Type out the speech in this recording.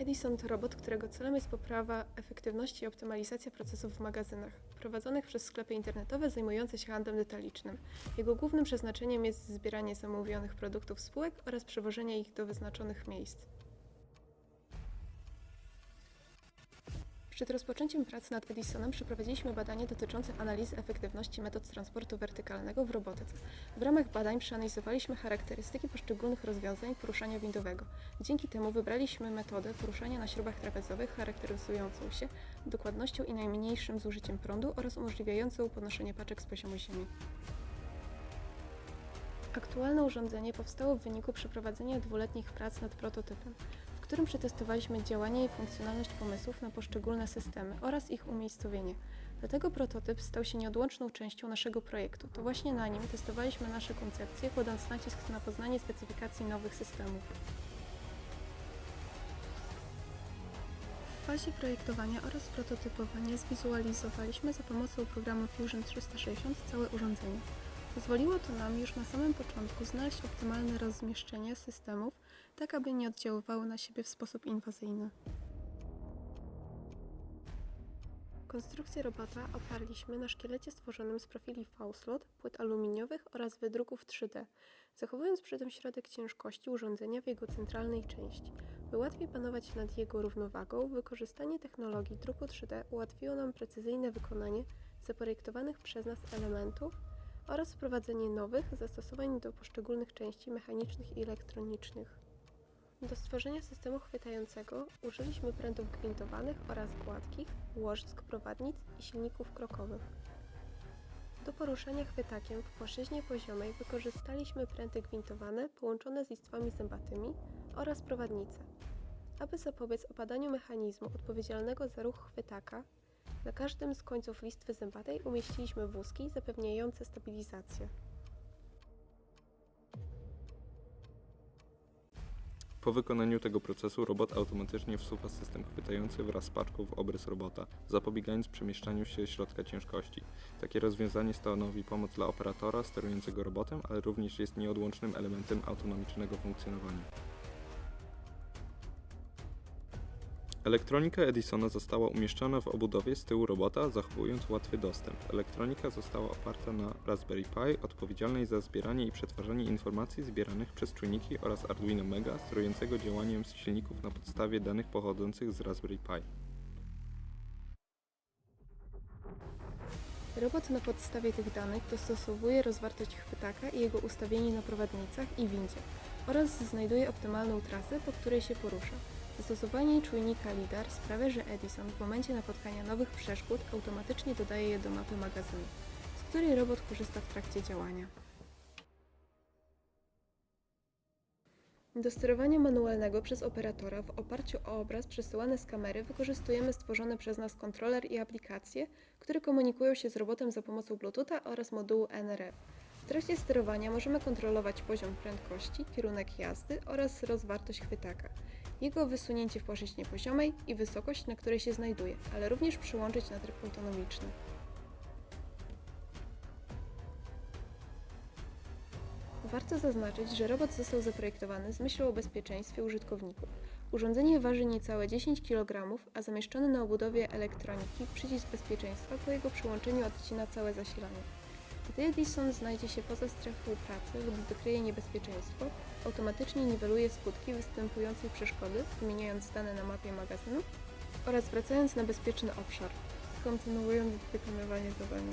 Edison to robot, którego celem jest poprawa efektywności i optymalizacja procesów w magazynach, prowadzonych przez sklepy internetowe zajmujące się handlem detalicznym. Jego głównym przeznaczeniem jest zbieranie zamówionych produktów spółek oraz przewożenie ich do wyznaczonych miejsc. Przed rozpoczęciem pracy nad Edisonem przeprowadziliśmy badanie dotyczące analizy efektywności metod transportu wertykalnego w robotyce. W ramach badań przeanalizowaliśmy charakterystyki poszczególnych rozwiązań poruszania windowego. Dzięki temu wybraliśmy metodę poruszania na śrubach trapezowych charakteryzującą się dokładnością i najmniejszym zużyciem prądu oraz umożliwiającą podnoszenie paczek z poziomu ziemi. Aktualne urządzenie powstało w wyniku przeprowadzenia dwuletnich prac nad prototypem, którym przetestowaliśmy działanie i funkcjonalność pomysłów na poszczególne systemy oraz ich umiejscowienie. Dlatego prototyp stał się nieodłączną częścią naszego projektu. To właśnie na nim testowaliśmy nasze koncepcje, kładąc nacisk na poznanie specyfikacji nowych systemów. W fazie projektowania oraz prototypowania zwizualizowaliśmy za pomocą programu Fusion 360 całe urządzenie. Pozwoliło to nam już na samym początku znaleźć optymalne rozmieszczenie systemów, tak aby nie oddziaływały na siebie w sposób inwazyjny. Konstrukcję robota oparliśmy na szkielecie stworzonym z profili V-slot, płyt aluminiowych oraz wydruków 3D, zachowując przy tym środek ciężkości urządzenia w jego centralnej części. By łatwiej panować nad jego równowagą, wykorzystanie technologii druku 3D ułatwiło nam precyzyjne wykonanie zaprojektowanych przez nas elementów oraz wprowadzenie nowych zastosowań do poszczególnych części mechanicznych i elektronicznych. Do stworzenia systemu chwytającego użyliśmy prętów gwintowanych oraz gładkich, łożysk prowadnic i silników krokowych. Do poruszania chwytakiem w płaszczyźnie poziomej wykorzystaliśmy pręty gwintowane połączone z listwami zębatymi oraz prowadnice. Aby zapobiec opadaniu mechanizmu odpowiedzialnego za ruch chwytaka, na każdym z końców listwy zębatej umieściliśmy wózki zapewniające stabilizację. Po wykonaniu tego procesu robot automatycznie wsuwa system chwytający wraz z paczką w obrys robota, zapobiegając przemieszczaniu się środka ciężkości. Takie rozwiązanie stanowi pomoc dla operatora sterującego robotem, ale również jest nieodłącznym elementem autonomicznego funkcjonowania. Elektronika Edisona została umieszczona w obudowie z tyłu robota, zachowując łatwy dostęp. Elektronika została oparta na Raspberry Pi, odpowiedzialnej za zbieranie i przetwarzanie informacji zbieranych przez czujniki oraz Arduino Mega, sterującego działaniem silników na podstawie danych pochodzących z Raspberry Pi. Robot na podstawie tych danych dostosowuje rozwartość chwytaka i jego ustawienie na prowadnicach i windzie oraz znajduje optymalną trasę, po której się porusza. Zastosowanie czujnika LIDAR sprawia, że Edison w momencie napotkania nowych przeszkód automatycznie dodaje je do mapy magazynu, z której robot korzysta w trakcie działania. Do sterowania manualnego przez operatora w oparciu o obraz przesyłany z kamery wykorzystujemy stworzony przez nas kontroler i aplikacje, które komunikują się z robotem za pomocą Bluetootha oraz modułu NRF. W trakcie sterowania możemy kontrolować poziom prędkości, kierunek jazdy oraz rozwartość chwytaka, jego wysunięcie w płaszczyźnie poziomej i wysokość, na której się znajduje, ale również przyłączyć na tryb autonomiczny. Warto zaznaczyć, że robot został zaprojektowany z myślą o bezpieczeństwie użytkowników. Urządzenie waży niecałe 10 kg, a zamieszczony na obudowie elektroniki przycisk bezpieczeństwa po jego przyłączeniu odcina całe zasilanie. Gdy Edison znajdzie się poza strefą pracy lub wykryje niebezpieczeństwo, automatycznie niweluje skutki występującej przeszkody, wymieniając dane na mapie magazynu oraz wracając na bezpieczny obszar, kontynuując wykonywanie zadania.